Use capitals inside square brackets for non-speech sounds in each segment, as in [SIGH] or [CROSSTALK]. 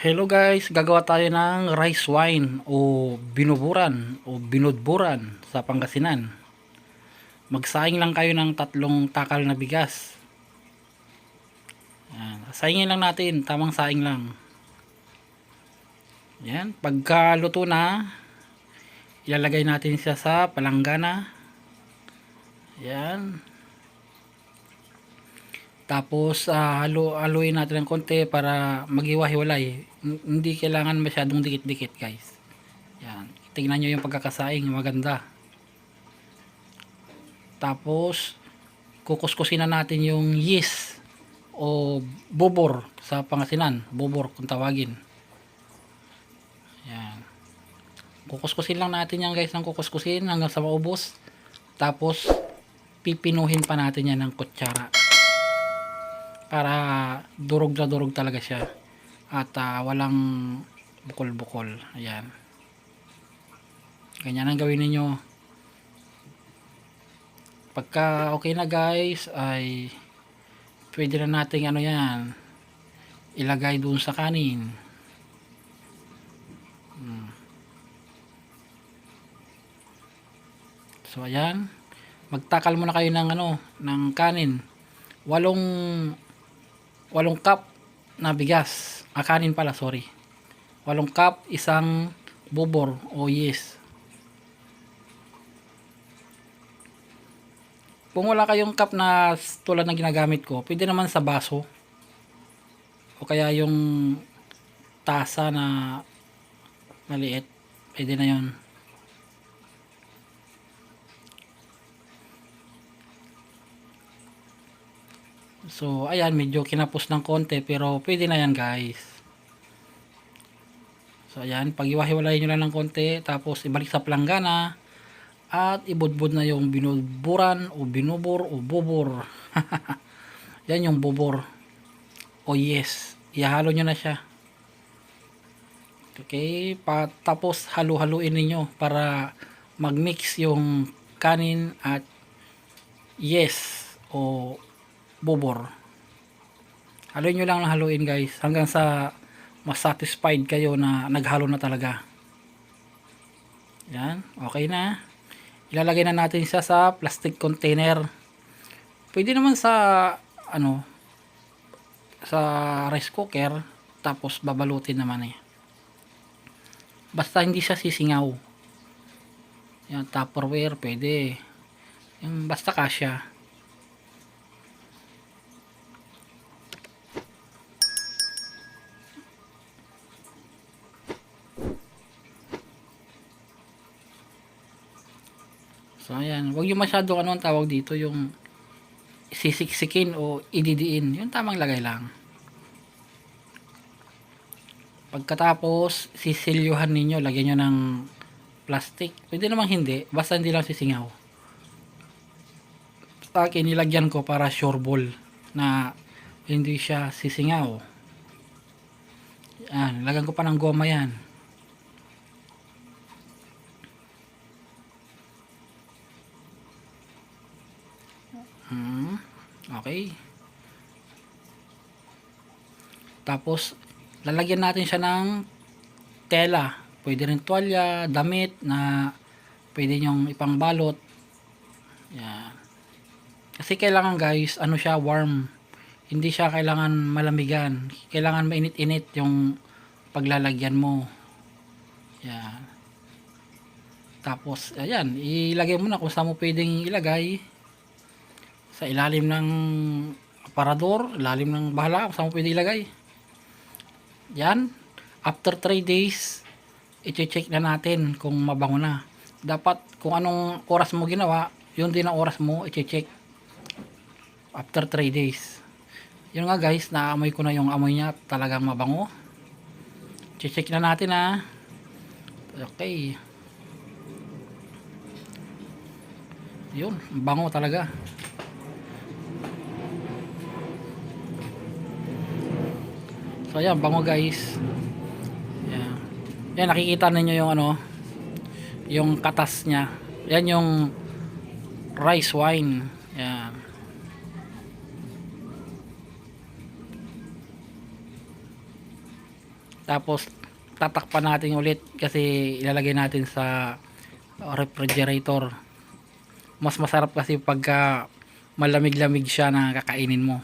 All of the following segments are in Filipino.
Hello guys, gagawa tayo ng rice wine o binuburan o binudburan sa Pangasinan. Magsaing lang kayo ng tatlong takal na bigas. Yan. Saingin lang natin, tamang saing lang. Yan, pagka luto na, ilalagay natin siya sa palanggana. Yan. Tapos uh, halo haluin natin ng konti para maghiwa-hiwalay. H- Hindi kailangan masyadong dikit-dikit, guys. Yan. Tingnan niyo yung pagkakasaing, maganda. Tapos kukuskusin na natin yung yeast o bubor sa Pangasinan, bubor kung tawagin. Yan. Kukuskusin lang natin yan guys ng kukuskusin hanggang sa maubos. Tapos pipinuhin pa natin yan ng kutsara para durog na durog talaga siya. At ah, walang bukol-bukol. Ayan. Ganyan ang gawin ninyo. Pagka okay na guys ay pwede na nating ano yan ilagay dun sa kanin. Hmm. so ayan. Magtakal muna kayo ng ano ng kanin. Walong walong cup na bigas. Ah, pala, sorry. Walong cup, isang bubor o yes. Kung wala kayong cup na tulad ng ginagamit ko, pwede naman sa baso. O kaya yung tasa na maliit. Pwede na yon. So, ayan, medyo kinapos ng konti, pero pwede na yan, guys. So, ayan, pag-iwahiwalay nyo lang ng konti, tapos ibalik sa planggana, at ibudbud na yung binuburan, o binubor, o bubor. [LAUGHS] yan yung bubor. O yes, ihalo nyo na siya. Okay, tapos halu-haluin ninyo para mag-mix yung kanin at yes o bubor. Haluin nyo lang ng haluin guys hanggang sa mas satisfied kayo na naghalo na talaga. Yan, okay na. Ilalagay na natin siya sa plastic container. Pwede naman sa ano sa rice cooker tapos babalutin naman eh. Basta hindi siya sisingaw. Yan, tupperware pwede. Yung basta kasya. So ayan, wag yung masyado ano ang tawag dito yung sisiksikin o ididiin. Yung tamang lagay lang. Pagkatapos, sisilyuhan ninyo, lagyan nyo ng plastic. Pwede namang hindi, basta hindi lang sisingaw. Sa akin, nilagyan ko para sure ball na hindi siya sisingaw. Yan, lagyan ko pa ng goma yan. Hmm, okay. Tapos, lalagyan natin siya ng tela. Pwede rin tuwalya, damit na pwede nyong ipangbalot. Yan. Kasi kailangan guys, ano siya, warm. Hindi siya kailangan malamigan. Kailangan mainit-init yung paglalagyan mo. Yan. Tapos, ayan, ilagay mo na kung saan mo pwedeng ilagay. Sa ilalim ng aparador, ilalim ng bahala, saan mo pwedeng ilagay. Yan. After 3 days, i-check na natin kung mabango na. Dapat kung anong oras mo ginawa, yun din ang oras mo i-check. After 3 days. Yun nga guys, naamoy ko na yung amoy niya talagang mabango. Check na natin ha. Okay. Yun, bango talaga. So ayan, bango guys. Yan. Yan nakikita ninyo yung ano, yung katas niya. Yan yung rice wine. Yan. Tapos tatakpan natin ulit kasi ilalagay natin sa refrigerator. Mas masarap kasi pagka malamig-lamig siya na kakainin mo.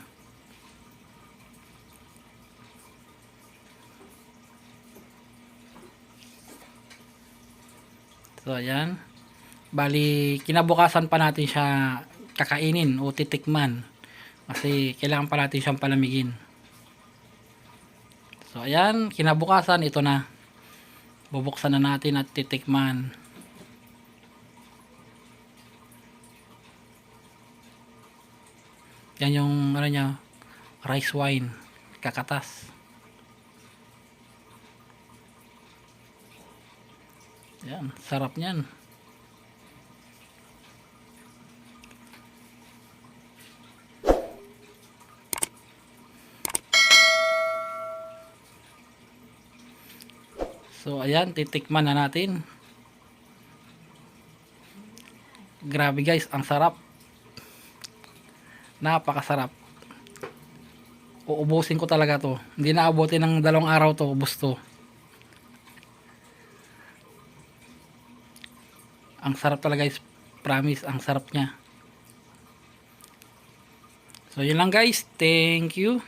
So, ayan. Bali, kinabukasan pa natin siya kakainin o titikman. Kasi kailangan pa natin siyang palamigin. So, ayan. Kinabukasan, ito na. Bubuksan na natin at titikman. Yan yung, ano niya, rice wine. Kakatas. Yan, sarap niyan. So, ayan, titikman na natin. Grabe guys, ang sarap. Napakasarap. Uubusin ko talaga to. Hindi na abutin ng dalawang araw to, ubus to. Ang sarap talaga guys. Promise, ang sarap niya. So, yun lang guys. Thank you.